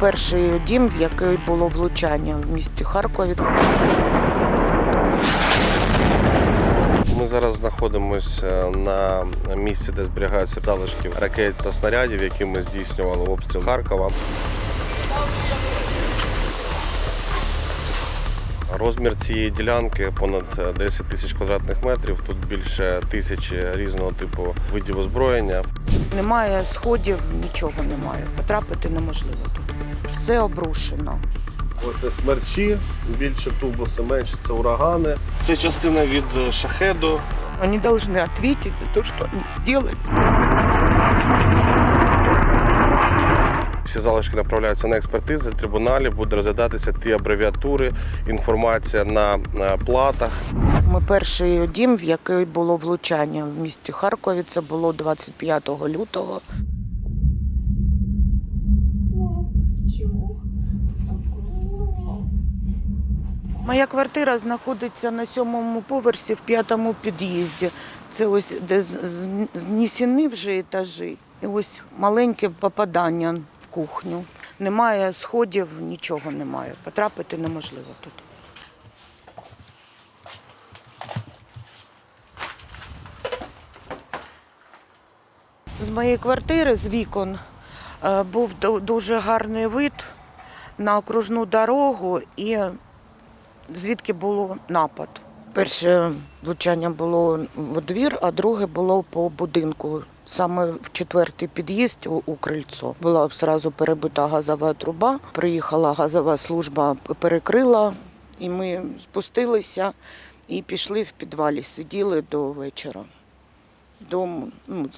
перший дім, в який було влучання в місті Харкові. Ми зараз знаходимося на місці, де зберігаються залишки ракет та снарядів, які ми здійснювали обстріл Харкова. Розмір цієї ділянки понад 10 тисяч квадратних метрів. Тут більше тисячі різного типу видів озброєння. Немає сходів, нічого немає. Потрапити неможливо тут. Все обрушено. Оце смерчі, більше тубуси, менше це урагани. Це частина від шахеду. Они должны ответить за то, что они сделали. Всі залишки направляються на експертизи. Трибуналі буде розглядатися ті абревіатури, інформація на платах. Ми перший дім, в який було влучання в місті Харкові. Це було 25 лютого. Моя квартира знаходиться на сьомому поверсі в п'ятому під'їзді. Це ось де з- з- вже етажі. І ось маленьке попадання кухню. Немає сходів, нічого немає. Потрапити неможливо тут. З моєї квартири, з вікон, е, був дуже гарний вид на окружну дорогу і звідки було напад. Перше влучання було в двір, а друге було по будинку. Саме в четвертий під'їзд у, крильцо. Була одразу перебита газова труба. Приїхала газова служба, перекрила, і ми спустилися і пішли в підвалі. Сиділи до вечора. Дом ну,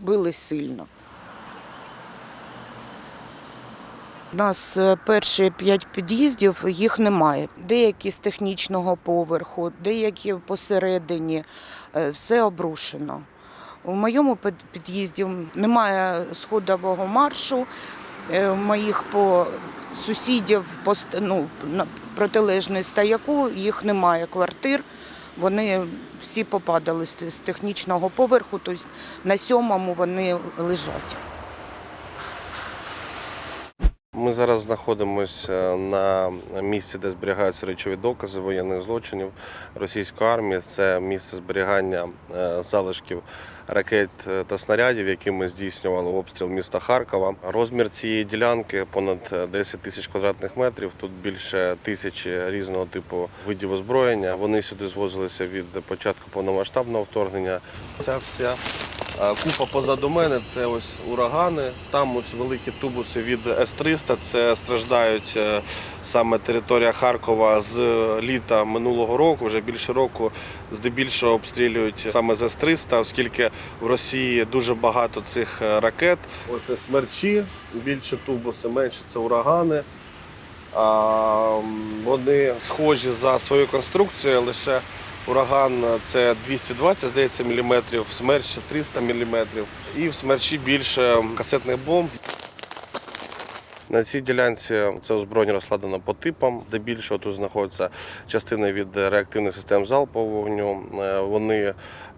били сильно. У нас е, перші п'ять під'їздів, їх немає. Деякі з технічного поверху, деякі посередині, Е, все обрушено. У моєму під- під'їзді немає сходового маршу. Е, моїх по сусідів по ну, на протилежній стояку їх немає квартир. Вони всі попадали з технічного поверху, тобто на сьомому вони лежать. Ми зараз знаходимося на місці, де зберігаються речові докази воєнних злочинів російської армії. Це місце зберігання е, залишків ракет е, та снарядів, які ми здійснювали обстріл міста Харкова. Розмір цієї ділянки понад 10 тисяч квадратних метрів. Тут більше тисячі різного типу видів озброєння. Вони сюди звозилися від початку повномасштабного вторгнення. Ця вся Купа позаду мене це ось урагани. Там ось великі тубуси від С-300. Це страждають е, саме територія Харкова з літа минулого року. Вже більше року здебільшого обстрілюють саме з С-300, оскільки в Росії дуже багато цих е, ракет. Оце смерчі, більше тубуси, менше це урагани. Вони схожі за своєю конструкцією, лише ураган це 220, здається, міліметрів, смерч 300 міліметрів. І в смерчі більше касетних бомб. На цій ділянці це озброєння розкладено по типам. Здебільшого тут знаходяться частини від реактивних систем залпового вогню. Е, Вони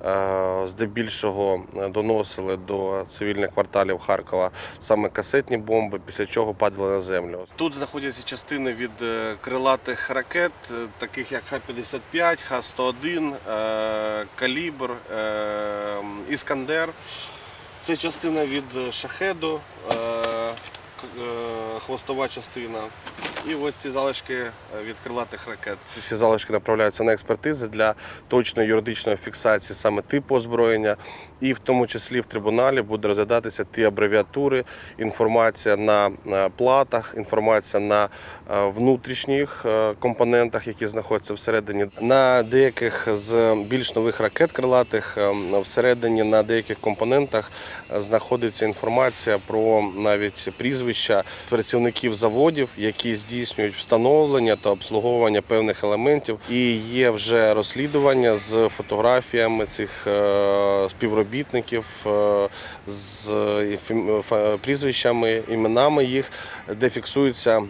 е, здебільшого доносили до цивільних кварталів Харкова саме касетні бомби, після чого падали на землю. Тут знаходяться частини від е, крилатих ракет, е, таких як Х-55, Х-101, е, Калібр, е, Іскандер. Це частина від шахеду, е, е, хвостова частина. І ось ці залишки е, від крилатих ракет. Всі залишки направляються на експертизи для точної юридичної фіксації саме типу озброєння, і в тому числі в трибуналі буде розглядатися ті абревіатури, інформація на е, платах, інформація на е, внутрішніх е, компонентах, які знаходяться всередині. На деяких з більш нових ракет крилатих е, всередині на деяких компонентах е, знаходиться інформація про навіть прізвища працівників заводів, які здійснюють встановлення та обслуговування певних елементів. І є вже розслідування з фотографіями цих е, співробітників е, з прізвищами, іменами їх, де фіксується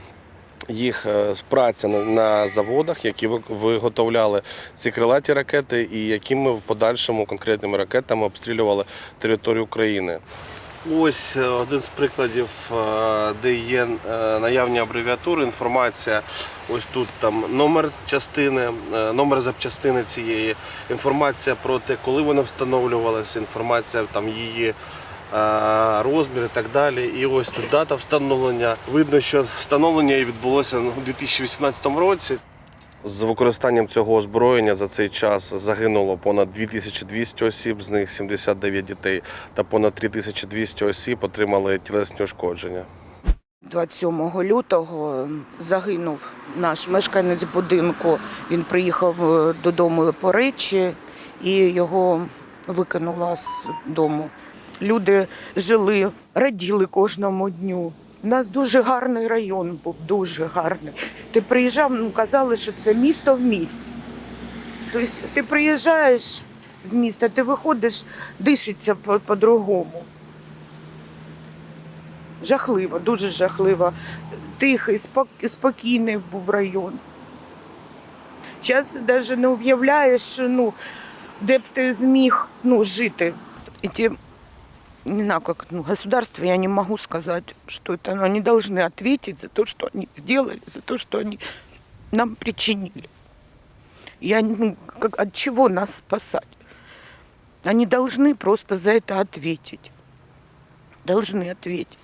їх е, праця на заводах, які виготовляли ці крилаті ракети, і якими в подальшому конкретними ракетами обстрілювали територію України. Ось е, один з прикладів, е, де є е, наявні абревіатури, інформація. Ось тут там номер частини, номер запчастини цієї, інформація про те, коли вона встановлювалася, інформація там її розмір і так далі. І ось тут дата встановлення. Видно, що встановлення відбулося у 2018 році. З використанням цього озброєння за цей час загинуло понад 2200 осіб, з них 79 дітей, та понад 3200 осіб отримали тілесні ушкодження. 27 лютого загинув наш мешканець будинку. Він приїхав е, додому по речі і його викинула з дому. Люди жили, раділи кожному дню. У нас дуже гарний район був, дуже гарний. Ти приїжджав, ну казали, що це місто в місті. Тобто ти приїжджаєш з міста, ти виходиш, дишиться по- по-другому. Жахливо, дуже жахливо. Тихий, спок- спокійний був район. Зараз навіть не уявляєш, ну, де б ти зміг ну, жити. І ті, не знаю, как, ну, государство, я не могу сказать, что это, но они должны ответить за то, что они сделали, за то, что они нам причинили. Я, ну, как, от чего нас спасать? Они должны просто за это ответить. Должны ответить.